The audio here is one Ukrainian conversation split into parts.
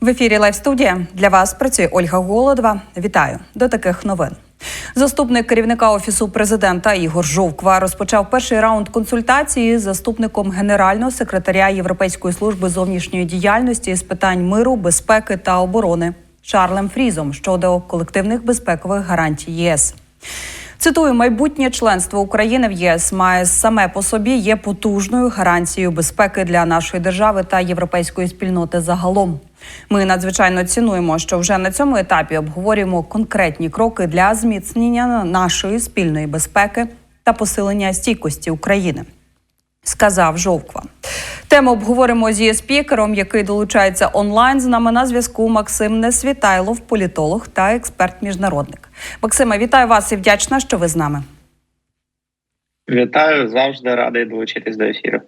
В ефірі Лайв студія для вас працює Ольга Голодова. Вітаю до таких новин. Заступник керівника офісу президента Ігор Жовква розпочав перший раунд консультації з заступником генерального секретаря Європейської служби зовнішньої діяльності з питань миру, безпеки та оборони Шарлем Фрізом щодо колективних безпекових гарантій ЄС. Цитую, майбутнє членство України в ЄС має саме по собі є потужною гарантією безпеки для нашої держави та європейської спільноти загалом. Ми надзвичайно цінуємо, що вже на цьому етапі обговорюємо конкретні кроки для зміцнення нашої спільної безпеки та посилення стійкості України. Сказав Жовква. Тему обговоримо зі спікером, який долучається онлайн. З нами на зв'язку Максим Несвітайлов, політолог та експерт-міжнародник. Максиме, вітаю вас і вдячна, що ви з нами. Вітаю, завжди радий долучитись до ефіру.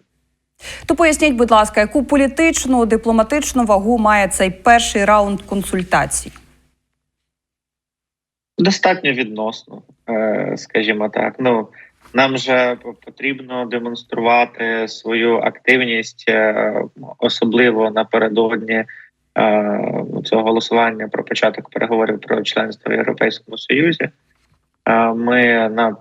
То поясніть, будь ласка, яку політичну дипломатичну вагу має цей перший раунд консультацій? Достатньо відносно, е, скажімо так. Ну нам же потрібно демонструвати свою активність, е, особливо напередодні е, цього голосування про початок переговорів про членство в Європейському Союзі. Ми над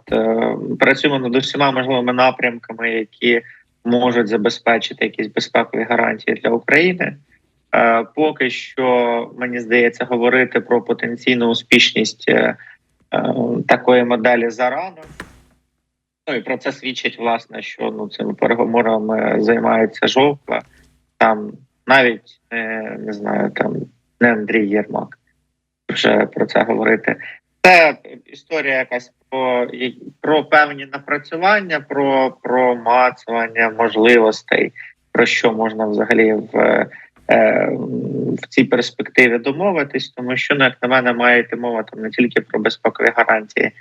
працюємо над усіма можливими напрямками, які можуть забезпечити якісь безпекові гарантії для України. Поки що мені здається говорити про потенційну успішність такої моделі зарано. Ну і про це свідчить власне, що ну цими переговорами займається жовтва. Там навіть не знаю, там не Андрій Єрмак вже про це говорити. Це історія якась про про певні напрацювання, про про мацування можливостей, про що можна взагалі в е, в цій перспективі домовитись, тому що ну, як на мене має йти мова там не тільки про безпекові гарантії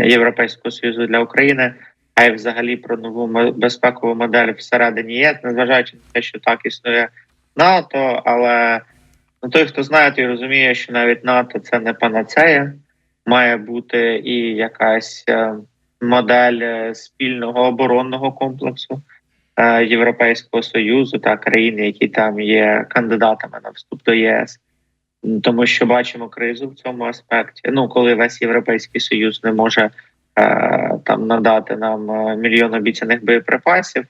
Європейського союзу для України, а й взагалі про нову безпекову модель всередині ЄС, незважаючи на те, що так існує НАТО, але ну, той, хто знає, той розуміє, що навіть НАТО це не панацея має бути і якась е, модель е, спільного оборонного комплексу е, Європейського союзу та країн, які там є кандидатами на вступ до ЄС, тому що бачимо кризу в цьому аспекті. Ну коли весь європейський союз не може там надати нам мільйон обіцяних боєприпасів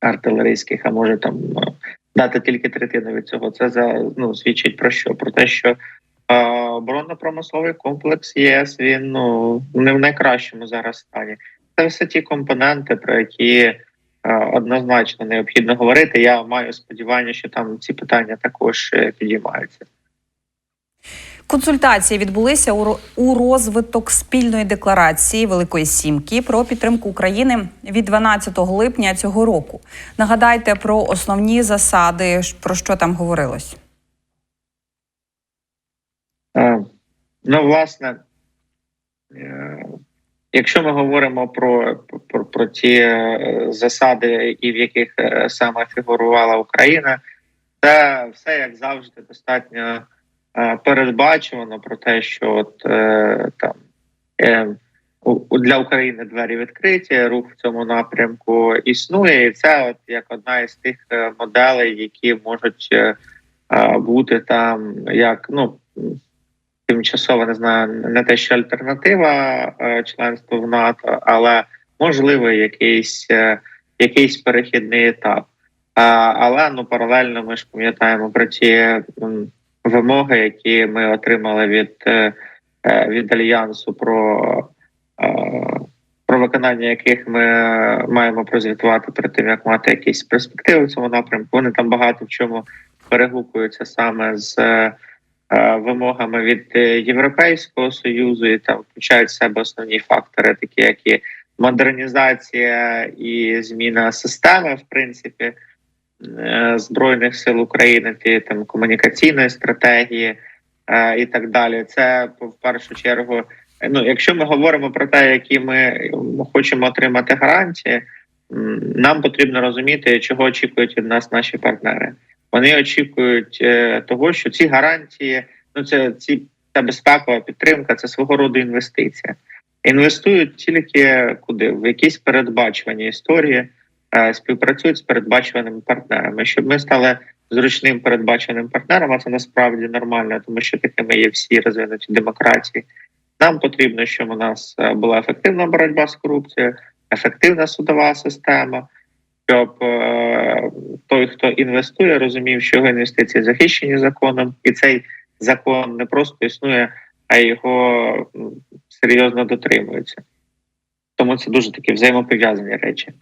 артилерійських, а може там дати тільки третину від цього. Це за ну свідчить про що? Про те, що оборонно-промисловий комплекс ЄС він ну не в найкращому зараз стані. Це все ті компоненти, про які однозначно необхідно говорити. Я маю сподівання, що там ці питання також е, підіймаються. Консультації відбулися у розвиток спільної декларації Великої Сімки про підтримку України від 12 липня цього року. Нагадайте про основні засади, про що там говорилось. Е, ну, власне, е, якщо ми говоримо про про, про ті е, засади, і в яких саме фігурувала Україна, це все як завжди достатньо передбачувано про те, що от там для України двері відкриті, рух в цьому напрямку існує, і це от як одна із тих моделей, які можуть бути там як ну тимчасово не знаю, не те, що альтернатива е, членству в НАТО, але можливо якийсь е, якийсь перехідний етап. Але ну паралельно ми ж пам'ятаємо про ті вимоги, які ми отримали від е, від альянсу, про про виконання яких ми маємо прозвітувати перед тим, як мати якісь перспективи в цьому напрямку. Вони там багато в чому перегукуються саме з. Е, вимогами від е, Європейського союзу, і там включають в себе основні фактори, такі як і модернізація і зміна системи, в принципі, е, збройних сил України, ті там комунікаційної стратегії і так далі. Це в першу чергу. Ну, якщо ми говоримо про те, які ми хочемо отримати гарантії, нам потрібно розуміти, чого очікують від нас наші партнери. Вони очікують е, того, що ці гарантії, ну це ці та безпекова підтримка, це свого роду інвестиція. Інвестують тільки куди в якісь передбачувані історії, е, співпрацюють з передбачуваними партнерами, щоб ми стали зручним передбаченим партнером. А це насправді нормально, тому що такими є всі розвинуті демократії. Нам потрібно, щоб у нас е, була ефективна боротьба з корупцією, ефективна судова система, щоб е, той, хто інвестує, розумів, що його інвестиції захищені законом, і цей закон не просто існує, а його серйозно дотримуються. Тому це дуже такі взаємопов'язані речі.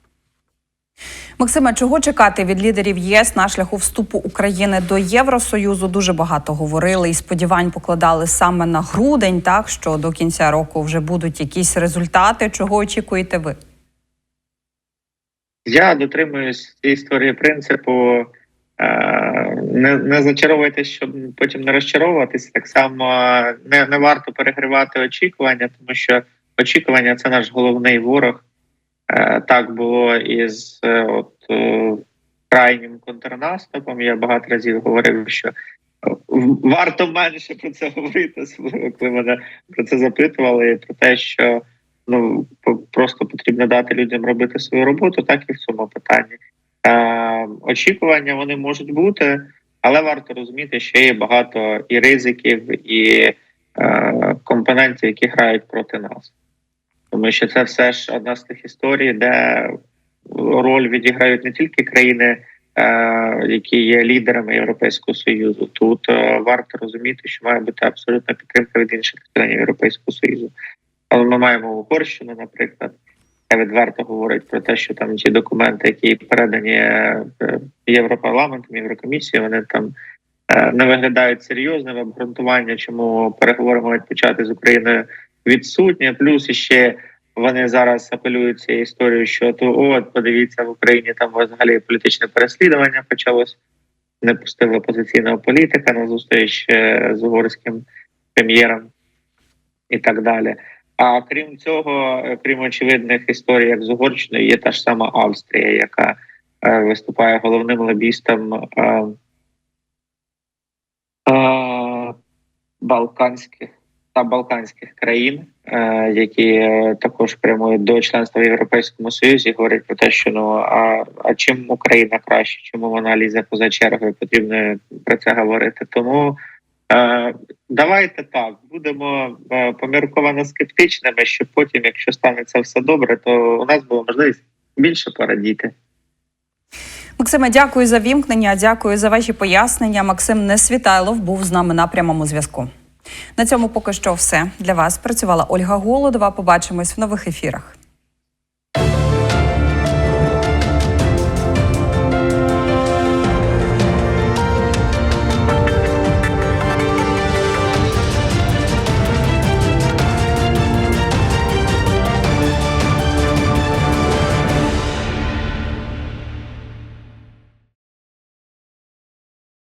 Максиме, чого чекати від лідерів ЄС на шляху вступу України до Євросоюзу? Дуже багато говорили і сподівань покладали саме на грудень, так що до кінця року вже будуть якісь результати. Чого очікуєте ви? Я дотримуюсь цієї історії принципу. е, Не, не зачаровуйтесь, щоб потім не розчаровуватись. Так само не, не варто перегривати очікування, тому що очікування це наш головний ворог. Е, Так було із е, от, е, крайнім контрнаступом. Я багато разів говорив, що е, варто менше про це говорити, коли мене про це запитували, про те, що ну просто потрібно дати людям робити свою роботу, так і в цьому питанні. Е, очікування вони можуть бути, але варто розуміти, що є багато і ризиків, і е, компонентів, які грають проти нас. Тому що це все ж одна з тих історій, де роль відіграють не тільки країни, е, які є лідерами Європейського союзу. Тут е, варто розуміти, що має бути абсолютна підтримка від інших членів Європейського союзу. Але ми маємо Угорщину, наприклад, яка відверто говорить про те, що там ті документи, які передані е, Європарламентом, Єврокомісією, вони там е, не виглядають серйозним. Обґрунтування, чому переговори мають почати з Україною відсутнє. Плюс іще вони зараз апелюють цією історією, що то от подивіться в Україні там взагалі політичне переслідування почалось. Не пустили опозиційного політика на зустріч е, з угорським прем'єром і так далі. А крім цього, е, крім очевидних історій, як з Угорщиною, є та ж сама Австрія, яка е, виступає головним лобістом е, е, балканських та балканських країн, е, які е, також прямують до членства в Європейському Союзі, говорять про те, що ну а, а чим Україна краще, чому вона лізе поза чергою, потрібно про це говорити. Тому давайте так будемо е, помірковано скептичними, щоб потім, якщо станеться все добре, то у нас була можливість більше порадіти. Максиме, дякую за вімкнення. Дякую за ваші пояснення. Максим Несвітайлов був з нами на прямому зв'язку. На цьому поки що все для вас. Працювала Ольга Голодова. Побачимось в нових ефірах.